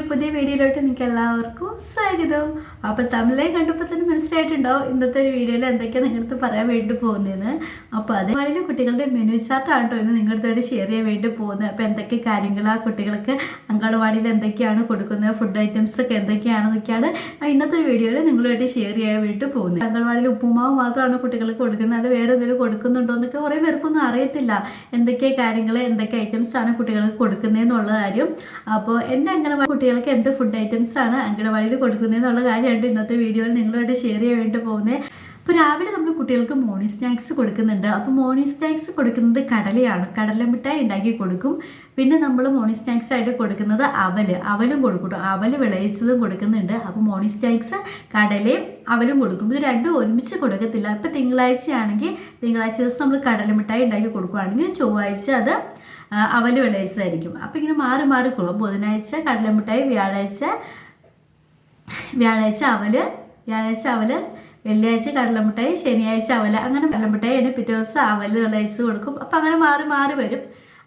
ഒരു പുതിയ വീഡിയോയിലോട്ട് നിങ്ങൾക്ക് എല്ലാവർക്കും സ്വാഗതം. അപ്പോൾ തമിഴെ കണ്ടപ്പോൾ തന്നെ മനസ്സിലായിട്ടുണ്ടാവും ഇന്നത്തെ ഒരു വീഡിയോയിൽ എന്തൊക്കെയാണ് നിങ്ങളടുത്ത് പറയാൻ വേണ്ടി പോകുന്നതെന്ന്. അപ്പോൾ അത് വളരെ കുട്ടികളുടെ മെനു ചാർട്ടാണ് കേട്ടോ ഇന്ന് നിങ്ങളുടെ ഷെയർ ചെയ്യാൻ വേണ്ടി പോകുന്നത്. അപ്പോൾ എന്തൊക്കെ കാര്യങ്ങളാണ് കുട്ടികൾക്ക് അങ്കണവാടിയിൽ എന്തൊക്കെയാണ് കൊടുക്കുന്നത് ഫുഡ് ഐറ്റംസ് ഒക്കെ എന്തൊക്കെയാണെന്നൊക്കെയാണ് ഇന്നത്തെ ഒരു വീഡിയോയിൽ നിങ്ങളുമായിട്ട് ഷെയർ ചെയ്യാൻ വേണ്ടി പോകുന്നത്. അങ്കണവാടിയിൽ ഉപ്പുമാവ് മാത്രമാണ് കുട്ടികൾക്ക് കൊടുക്കുന്നത്. അത് വേറെ എന്തെങ്കിലും കൊടുക്കുന്നുണ്ടോ എന്നൊക്കെ കുറേ പേർക്കൊന്നും അറിയത്തില്ല. എന്തൊക്കെ കാര്യങ്ങൾ എന്തൊക്കെ ഐറ്റംസ് ആണ് കുട്ടികൾക്ക് കൊടുക്കുന്നതെന്നുള്ള കാര്യം. അപ്പോൾ എന്റെ അംഗനവാടി കുട്ടികൾക്ക് എന്ത് ഫുഡ് ഐറ്റംസ് ആണ് അംഗനവാടിയിൽ കൊടുക്കുന്നതെന്നുള്ള കാര്യമാണ് ഇന്നത്തെ വീഡിയോയിൽ നിങ്ങളുമായിട്ട് ഷെയർ ചെയ്യാൻ വേണ്ടി പോകുന്നത് അപ്പോൾ രാവിലെ നമ്മൾ കുട്ടികൾക്ക് മോർണിംഗ് സ്നാക്സ് കൊടുക്കുന്നുണ്ട്. അപ്പോൾ മോർണിംഗ് സ്നാക്സ് കൊടുക്കുന്നത് കടലയാണ്. കടല മിഠായി ഉണ്ടാക്കി കൊടുക്കും. പിന്നെ നമ്മൾ മോർണിംഗ് സ്നാക്സ് ആയിട്ട് കൊടുക്കുന്നത് അവൽ. അവലും കൊടുക്കും അവൽ വിളയിച്ചതും കൊടുക്കുന്നുണ്ട്. അപ്പോൾ മോർണിംഗ് സ്നാക്സ് കടലയും അവലും കൊടുക്കും. ഇത് രണ്ടും ഒരുമിച്ച് കൊടുക്കത്തില്ല. അപ്പോൾ തിങ്കളാഴ്ചയാണെങ്കിൽ തിങ്കളാഴ്ച ദിവസം നമ്മൾ കടല മിഠായി ഉണ്ടാക്കി കൊടുക്കുകയാണെങ്കിൽ ചൊവ്വാഴ്ച അത് അവൽ വിളയിച്ചതായിരിക്കും അപ്പം ഇങ്ങനെ മാറി മാറി കൊള്ളും ബുധനാഴ്ച കടലമിഠായി വ്യാഴാഴ്ച വ്യാഴാഴ്ച അവൽ വ്യാഴാഴ്ച അവൽ വെള്ളിയാഴ്ച കടലമിഠായി ശനിയാഴ്ച അവൽ. അങ്ങനെ കടലമിഠായി അതിന് പിറ്റേ ദിവസം അവൽ വിളയിച്ച് കൊടുക്കും. അപ്പം അങ്ങനെ മാറി മാറി വരും.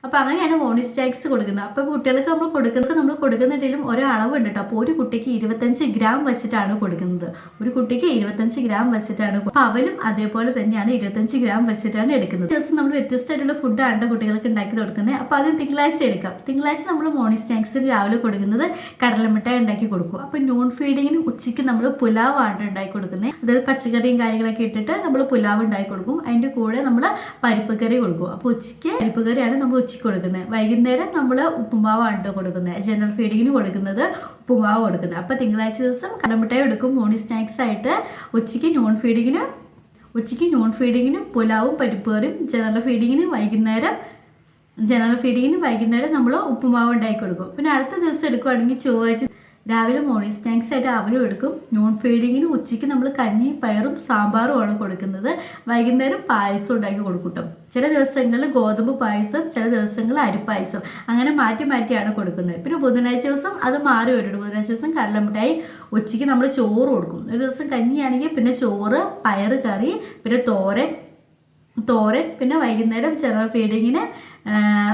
അപ്പോൾ അങ്ങനെയാണ് മോർണിംഗ് സ്നാക്സ് കൊടുക്കുന്നത്. അപ്പോൾ കുട്ടികൾക്ക് നമ്മൾ കൊടുക്കുന്നത് നമ്മൾ കൊടുക്കുന്നതിലും ഒരളവ് ഉണ്ട് കേട്ടോ. അപ്പോൾ ഒരു കുട്ടിക്ക് ഇരുപത്തഞ്ച് ഗ്രാം വെച്ചിട്ടാണ് കൊടുക്കുന്നത്. ഒരു കുട്ടിക്ക് ഇരുപത്തഞ്ച് ഗ്രാം വെച്ചിട്ടാണ് അപ്പോൾ അവരും അതേപോലെ തന്നെയാണ് ഇരുപത്തഞ്ച് ഗ്രാം വെച്ചിട്ടാണ് എടുക്കുന്നത്. ദിവസം നമ്മൾ വ്യത്യസ്തമായിട്ടുള്ള ഫുഡാണ് കുട്ടികൾക്ക് ഉണ്ടാക്കി കൊടുക്കുന്നത്. അപ്പോൾ അത് തിങ്കളാഴ്ച എടുക്കാം. തിങ്കളാഴ്ച നമ്മൾ മോർണിംഗ് സ്നാക്സിന് രാവിലെ കൊടുക്കുന്നത് കടലമിഠായി ഉണ്ടാക്കി കൊടുക്കും. അപ്പോൾ നോൺ ഫീഡിങ്ങിന് ഉച്ചയ്ക്ക് നമ്മൾ പുലാവ് ആണ് ഉണ്ടാക്കി കൊടുക്കുന്നത്. അതായത് പച്ചക്കറിയും കാര്യങ്ങളൊക്കെ ഇട്ടിട്ട് നമ്മൾ പുലാവ് ഉണ്ടാക്കി കൊടുക്കും. അതിന്റെ കൂടെ നമ്മൾ പരിപ്പ് കറി കൊടുക്കും. അപ്പോൾ ഉച്ചയ്ക്ക് പരിപ്പ് കറിയാണ് നമ്മൾ ഉച്ചയ്ക്ക് കൊടുക്കുന്നത് വൈകുന്നേരം നമ്മൾ ഉപ്പുമാവാണ് കൊടുക്കുന്നത് ജനറൽ ഫീഡിങ്ങിന് കൊടുക്കുന്നത് ഉപ്പുമാവ് കൊടുക്കുന്നത് അപ്പോൾ തിങ്കളാഴ്ച ദിവസം കടമുട്ടായി എടുക്കും. മോർണിംഗ് സ്നാക്സ് ആയിട്ട് ഉച്ചയ്ക്ക് നോൺ ഫീഡിങ്ങിന് ഉച്ചയ്ക്ക് നോൺ ഫീഡിങ്ങിന് പുലാവും പരിപ്പ് കറിയും ജനറൽ ഫീഡിങ്ങിന് വൈകുന്നേരം ജനറൽ ഫീഡിങ്ങിന് വൈകുന്നേരം നമ്മൾ ഉപ്പുമാവ് ഉണ്ടാക്കി കൊടുക്കും. പിന്നെ അടുത്ത ദിവസം എടുക്കുവാണെങ്കിൽ ചൊവ്വാഴ്ച രാവിലെ മോർണിംഗ് സ്നാക്സ് ആയിട്ട് അവലും എടുക്കും. നോൺ ഫീഡിങ്ങിന് ഉച്ചയ്ക്ക് നമ്മൾ കഞ്ഞി പയറും സാമ്പാറും ആണ് കൊടുക്കുന്നത്. വൈകുന്നേരം പായസം ഉണ്ടാക്കി കൊടുക്കും ചില ദിവസങ്ങളിൽ ഗോതമ്പ് പായസം ചില ദിവസങ്ങളിൽ അരിപ്പായസം. അങ്ങനെ മാറ്റി മാറ്റിയാണ് കൊടുക്കുന്നത്. പിന്നെ ബുധനാഴ്ച ദിവസം അത് മാറി വരും ബുധനാഴ്ച ദിവസം കടലമിഠായി ഉച്ചയ്ക്ക് നമ്മൾ ചോറ് കൊടുക്കും. ഒരു ദിവസം കഞ്ഞിയാണെങ്കിൽ പിന്നെ ചോറ് പയറ് കറി പിന്നെ തോരൻ തോരൻ പിന്നെ വൈകുന്നേരം ചെറു ഫീഡിങ്ങിന്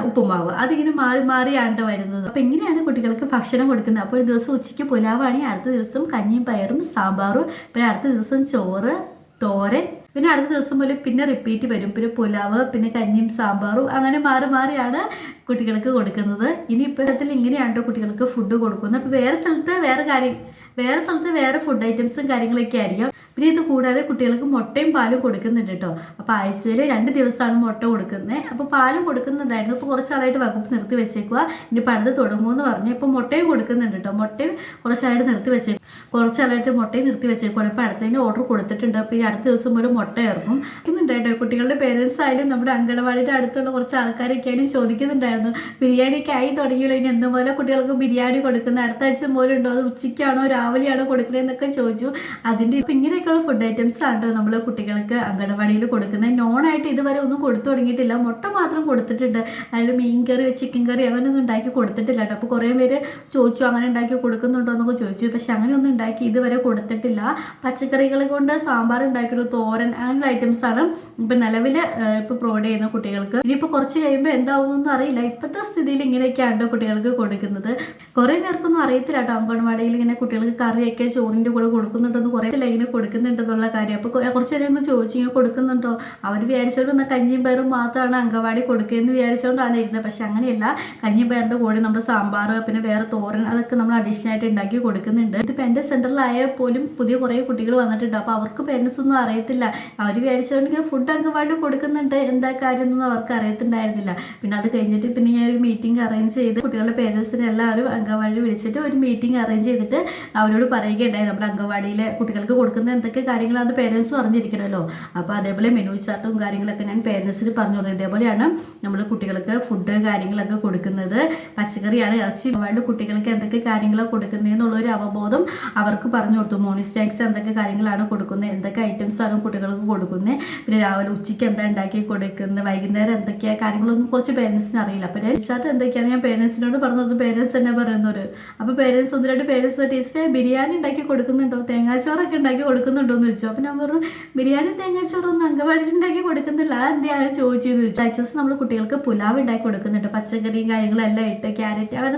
ഉപ്പുമാവ്. അതിങ്ങനെ മാറി മാറിയാണ് വരുന്നത്. അപ്പോൾ ഇങ്ങനെയാണ് കുട്ടികൾക്ക് ഭക്ഷണം കൊടുക്കുന്നത്. അപ്പോൾ ഒരു ദിവസം ഉച്ചയ്ക്ക് പുലാവാണെങ്കിൽ അടുത്ത ദിവസം കഞ്ഞിയും പയറും സാമ്പാറും പിന്നെ അടുത്ത ദിവസം ചോറ് തോരൻ പിന്നെ അടുത്ത ദിവസം പോലെ പിന്നെ റിപ്പീറ്റ് വരും. പിന്നെ പുലാവ് പിന്നെ കഞ്ഞിയും സാമ്പാറും. അങ്ങനെ മാറി മാറിയാണ് കുട്ടികൾക്ക് കൊടുക്കുന്നത്. ഇനി ഇപ്പോഴത്തിൽ ഇങ്ങനെയാണ് ട്ടോ കുട്ടികൾക്ക് ഫുഡ് കൊടുക്കുന്നത്. അപ്പോൾ വേറെ സ്ഥലത്ത് വേറെ കാര്യം വേറെ സ്ഥലത്ത് വേറെ ഫുഡ് ഐറ്റംസും കാര്യങ്ങളൊക്കെ ആയിരിക്കും. പിന്നെ ഇത് കൂടാതെ കുട്ടികൾക്ക് മുട്ടയും പാലും കൊടുക്കുന്നുണ്ട് കേട്ടോ അപ്പോൾ ആഴ്ചയിൽ രണ്ട് ദിവസമാണ് മുട്ട കൊടുക്കുന്നത് അപ്പോൾ പാലും കൊടുക്കുന്നതായിരുന്നു. ഇപ്പോൾ കുറച്ച് നാളായിട്ട് വകുപ്പ് നിർത്തി വെച്ചേക്കുക ഇനി പണിത് തുടങ്ങുമെന്ന് പറഞ്ഞു. ഇപ്പോൾ മുട്ടയും കൊടുക്കുന്നുണ്ട് കേട്ടോ മുട്ടയും കുറച്ച് നാളായിട്ട് നിർത്തി വെച്ചേക്കും കുറച്ച് നാളായിട്ട് മുട്ടയും നിർത്തി വെച്ചേക്കുവാണ്. ഇപ്പോൾ അടുത്തതിന് ഓർഡർ കൊടുത്തിട്ടുണ്ട്. അപ്പോൾ ഈ അടുത്ത ദിവസം ഒരു മുട്ട ഇറങ്ങും. ഇന്നുണ്ട് കേട്ടോ കുട്ടികളുടെ പേരൻസ് ആയാലും നമ്മുടെ അങ്കണവാടിയുടെ അടുത്തുള്ള കുറച്ച് ആൾക്കാരൊക്കെ ആയാലും ചോദിക്കുന്നുണ്ടായിരുന്നു. ബിരിയാണിയൊക്കെ ആയി തുടങ്ങിയല്ലോ. ഇനി എന്നും പോലെ കുട്ടികൾക്ക് ബിരിയാണി കൊടുക്കുന്നത്? അടുത്ത ആഴ്ച പോലെ ഉണ്ടോ അത് ഉച്ചയ്ക്കാണോ? രാവിലെയാണോ കൊടുക്കുന്നതെന്നൊക്കെ ചോദിച്ചു. അതിന്റെ ഇപ്പം ഇങ്ങനെയൊക്കെയുള്ള ഫുഡ് ഐറ്റംസ് ആണ് നമ്മൾ കുട്ടികൾക്ക് അങ്കണവാടിയിൽ കൊടുക്കുന്നത്. നോണായിട്ട് ഇതുവരെ ഒന്നും കൊടുത്തു തുടങ്ങിയിട്ടില്ല. മുട്ട മാത്രം കൊടുത്തിട്ടുണ്ട്. അതിൽ മീൻ കറി ചിക്കൻ കറി അങ്ങനെയൊന്നും ഉണ്ടാക്കി കൊടുത്തിട്ടില്ല കേട്ടോ അപ്പോൾ കുറേ പേര് ചോദിച്ചു അങ്ങനെ ഉണ്ടാക്കി കൊടുക്കുന്നുണ്ടോ? എന്നൊക്കെ ചോദിച്ചു. പക്ഷെ അങ്ങനെയൊന്നും ഉണ്ടാക്കി ഇതുവരെ കൊടുത്തിട്ടില്ല. പച്ചക്കറികൾ കൊണ്ട് സാമ്പാർ ഉണ്ടാക്കിയൊരു തോരൻ അങ്ങനെയുള്ള ഐറ്റംസ് ആണ് ഇപ്പം നിലവിൽ ഇപ്പോൾ പ്രൊവൈഡ് ചെയ്യുന്ന കുട്ടികൾക്ക്. ഇനിയിപ്പോൾ കുറച്ച് കഴിയുമ്പോൾ എന്താവുമെന്നൊന്നും അറിയില്ല. ഇപ്പോഴത്തെ സ്ഥിതിയിൽ ഇങ്ങനെയൊക്കെയാണ് ട്ടോ കുട്ടികൾക്ക് കൊടുക്കുന്നത്. കുറേ പേർക്കൊന്നും അറിയത്തില്ല കേട്ടോ അംഗൻവാടിയിൽ ഇങ്ങനെ കുട്ടികൾക്ക് കറിയൊക്കെ ചോറിന്റെ കൂടെ കൊടുക്കുന്നുണ്ടെന്ന് കുറേ ഇങ്ങനെ ഇങ്ങനെ കൊടുക്കുന്നുണ്ടെന്നുള്ള കാര്യം. അപ്പോൾ കുറച്ച് നേരം ഒന്ന് ചോദിച്ചു ഇങ്ങനെ കൊടുക്കുന്നുണ്ടോ? അവർ വിചാരിച്ചോണ്ട് എന്നാൽ കഞ്ഞിയും പയറും മാത്രമാണ് അങ്കവാടി കൊടുക്കുകയെന്ന് വിചാരിച്ചുകൊണ്ടാണ് ഇരുന്നത്. പക്ഷെ അങ്ങനെയല്ല. കഞ്ഞിയും പയറിന്റെ കൂടെ നമ്മൾ സാമ്പാർ പിന്നെ വേറെ തോരൻ അതൊക്കെ നമ്മൾ അഡീഷണൽ ആയിട്ട് ഉണ്ടാക്കി കൊടുക്കുന്നുണ്ട്. ഇതിപ്പോൾ എന്റെ സെന്ററിലായാൽ പോലും പുതിയ കുറേ കുട്ടികൾ വന്നിട്ടുണ്ട്. അപ്പോൾ അവർക്ക് പേരൻസ് ഒന്നും അറിയത്തില്ല. അവർ വിചാരിച്ചുകൊണ്ട് ഇങ്ങനെ ഫുഡ് അങ്കവാടി കൊടുക്കുന്നുണ്ട്. എന്താ കാര്യമൊന്നും അവർക്ക് അറിയത്തുണ്ടായിരുന്നില്ല. പിന്നെ അത് കഴിഞ്ഞിട്ട് പിന്നെ ഞാൻ ഒരു മീറ്റിംഗ് അറേഞ്ച് ചെയ്ത് കുട്ടികളുടെ പേരൻസിനെ എല്ലാവരും അങ്കവാടി വിളിച്ചിട്ട് ഒരു മീറ്റിംഗ് അറേഞ്ച് ചെയ്തിട്ട് അവരോട് പറയുകയുണ്ടായി. നമ്മുടെ അംഗവാടിയിലെ കുട്ടികൾക്ക് കൊടുക്കുന്ന എന്തൊക്കെ കാര്യങ്ങളാണ് പേരൻസും അറിഞ്ഞിരിക്കണമല്ലോ അപ്പോൾ അതേപോലെ മെനു ചാർട്ടും കാര്യങ്ങളൊക്കെ ഞാൻ പേരൻസിന് പറഞ്ഞു തുടങ്ങി ഇതേപോലെയാണ് നമ്മൾ കുട്ടികൾക്ക് ഫുഡ് കാര്യങ്ങളൊക്കെ കൊടുക്കുന്നത്. പച്ചക്കറിയാണ് ഇറച്ചി വേണ്ട കുട്ടികൾക്ക് എന്തൊക്കെ കാര്യങ്ങളാണ് കൊടുക്കുന്നത് എന്നുള്ളൊരു അവബോധം അവർക്ക് പറഞ്ഞു കൊടുത്തു. മോർണിംഗ് സ്നാക്സ് എന്തൊക്കെ കാര്യങ്ങളാണ് കൊടുക്കുന്നത് എന്തൊക്കെ ഐറ്റംസ് ആണ് കുട്ടികൾക്ക് കൊടുക്കുന്നത് പിന്നെ രാവിലെ ഉച്ചയ്ക്ക് എന്താ ഉണ്ടാക്കി കൊടുക്കുന്നത് വൈകുന്നേരം എന്തൊക്കെയാ കാര്യങ്ങളൊന്നും കുറച്ച് പേരൻസിന് അറിയില്ല. അപ്പോൾ ചാർട്ട് എന്തൊക്കെയാണ് ഞാൻ പേരൻസിനോട് പറഞ്ഞത് പേരൻസ് തന്നെ പറയുന്നവർ അപ്പോൾ പേരൻസ് ഒന്ന് രണ്ട് പേരൻസ് ടേസ്റ്റ് ബിരിയാണി ഉണ്ടാക്കി കൊടുക്കുന്നുണ്ടോ? തേങ്ങാച്ചോറൊക്കെ ഉണ്ടാക്കി കൊടുക്കുന്നുണ്ടോ? കൊടുക്കുന്നുണ്ടോ എന്ന് ചോദിച്ചു. അപ്പം ഞാൻ പറഞ്ഞു ബിരിയാണി തേങ്ങാച്ചോറൊന്നും അംഗൻവാടിയിൽ ഉണ്ടാക്കി കൊടുക്കുന്നില്ല. എന്തിനാണ് ചോദിച്ചെന്ന് ചോദിച്ചു. ആഴ്ച ദിവസം നമ്മൾ കുട്ടികൾക്ക് പുലാവ് ഉണ്ടാക്കി കൊടുക്കുന്നുണ്ട്. പച്ചക്കറിയും കാര്യങ്ങളെല്ലാം ഇട്ട് ക്യാരറ്റ് അങ്ങനെ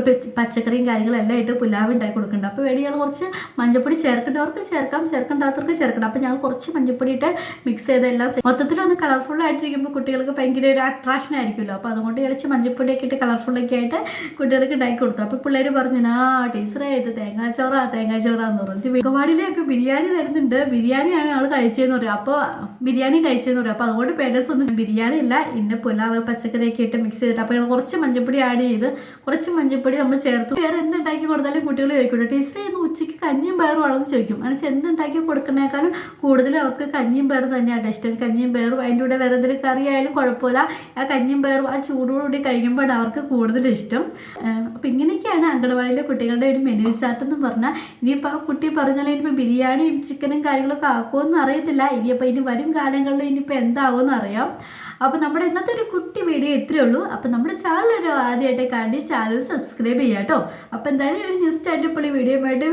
പച്ച- പച്ചക്കറിയും കാര്യങ്ങളെല്ലാം ഇട്ട് പുലാവ് ഉണ്ടാക്കി കൊടുക്കുന്നുണ്ട്. അപ്പോൾ വേണ്ടി ഞങ്ങൾ കുറച്ച് മഞ്ഞപ്പൊടി ചേർക്കേണ്ടവർക്ക് ചേർക്കാം ചേർക്കേണ്ടാത്തവർക്ക് ചേർക്കണം. അപ്പോൾ ഞങ്ങൾ കുറച്ച് മഞ്ഞപ്പൊടി ഇട്ട് മിക്സ് ചെയ്തെല്ലാം മൊത്തത്തിൽ ഒന്ന് കളർഫുൾ ആയിട്ടിരിക്കുമ്പോൾ കുട്ടികൾക്ക് ഭയങ്കര ഒരു അട്രാക്ഷൻ ആയിരിക്കുമല്ലോ. അപ്പോൾ അതുകൊണ്ട് കുറച്ച് മഞ്ഞപ്പൊടിയൊക്കെ ഇട്ട് കളർഫുള്ളൊക്കെ ആയിട്ട് കുട്ടികൾക്ക് ഉണ്ടാക്കി കൊടുത്തു. അപ്പോൾ പിള്ളേർ പറഞ്ഞു ആ ടീച്ചറേ ഇത് തേങ്ങാച്ചോറാ തേങ്ങാച്ചോറാന്ന് പറഞ്ഞു. മികവാടിയിലൊക്കെ ബിരിയാണി തരുന്നുണ്ട്. ബിരിയാണിയാണ് ഞങ്ങൾ കഴിച്ചതെന്ന് പറയും. അപ്പോൾ ബിരിയാണി കഴിച്ചതെന്ന് പറയും. അപ്പോൾ അതുകൊണ്ട് പേരൻസ് ഒന്നും ബിരിയാണി ഇല്ല ഇന്ന പുലാവ് പച്ചക്കറിയൊക്കെ ഇട്ട് മിക്സ് ചെയ്തിട്ട് അപ്പോൾ ഞങ്ങൾ കുറച്ച് മഞ്ഞപ്പൊടി ആഡ് ചെയ്ത് കുറച്ച് മഞ്ഞപ്പൊടി നമ്മൾ ചേർത്ത്. വേറെ എന്തുണ്ടാക്കി കൊടുത്താലും കുട്ടികൾ ചോദിക്കും ടീച്ചറെ ഇന്ന് ഉച്ചയ്ക്ക് കഞ്ഞിയും പയറും ആണെന്ന് ചോദിക്കും. അങ്ങനെ എന്തുണ്ടാക്കി കൊടുക്കുന്നേക്കാളും കൂടുതൽ അവർക്ക് കഞ്ഞിയും പയറും തന്നെയാണ് ഇഷ്ടം. കഞ്ഞിയും പയറും അതിന്റെ കൂടെ വേറെ എന്തെങ്കിലും കറി ആയാലും കുഴപ്പമില്ല. ആ കഞ്ഞിയും പയറും ആ ചൂടോടുകൂടി കഴിക്കുമ്പോഴാണ് അവർക്ക് കൂടുതൽ ഇഷ്ടം. അപ്പോൾ ഇങ്ങനെയൊക്കെയാണ് അങ്കണവാടിയിലെ കുട്ടികളുടെ ഒരു മെനു ചാർട്ട് പറഞ്ഞാൽ ഇനിയിപ്പോൾ ആ കുട്ടി പറഞ്ഞാൽ ഇനിയിപ്പോൾ ബിരിയാണിയും ചിക്കനും കാര്യങ്ങളൊക്കെ ആക്കുമെന്ന് അറിയത്തില്ല. ഇനിയിപ്പോൾ ഇനി വരും കാലങ്ങളിൽ ഇനിയിപ്പോൾ എന്താവുമെന്ന് അറിയാം. അപ്പോൾ നമ്മുടെ ഇന്നത്തെ ഒരു കുട്ടി വീഡിയോ ഇത്രയേ ഉള്ളൂ. അപ്പോൾ നമ്മുടെ ചാനൽ ഒരു ആദ്യമായിട്ട് കണ്ടി ചാനൽ സബ്സ്ക്രൈബ് ചെയ്യാം കേട്ടോ. അപ്പോൾ എന്തായാലും ഒരു ന്യൂസ് ആയിട്ട് ഈ വീഡിയോ. ആയിട്ട്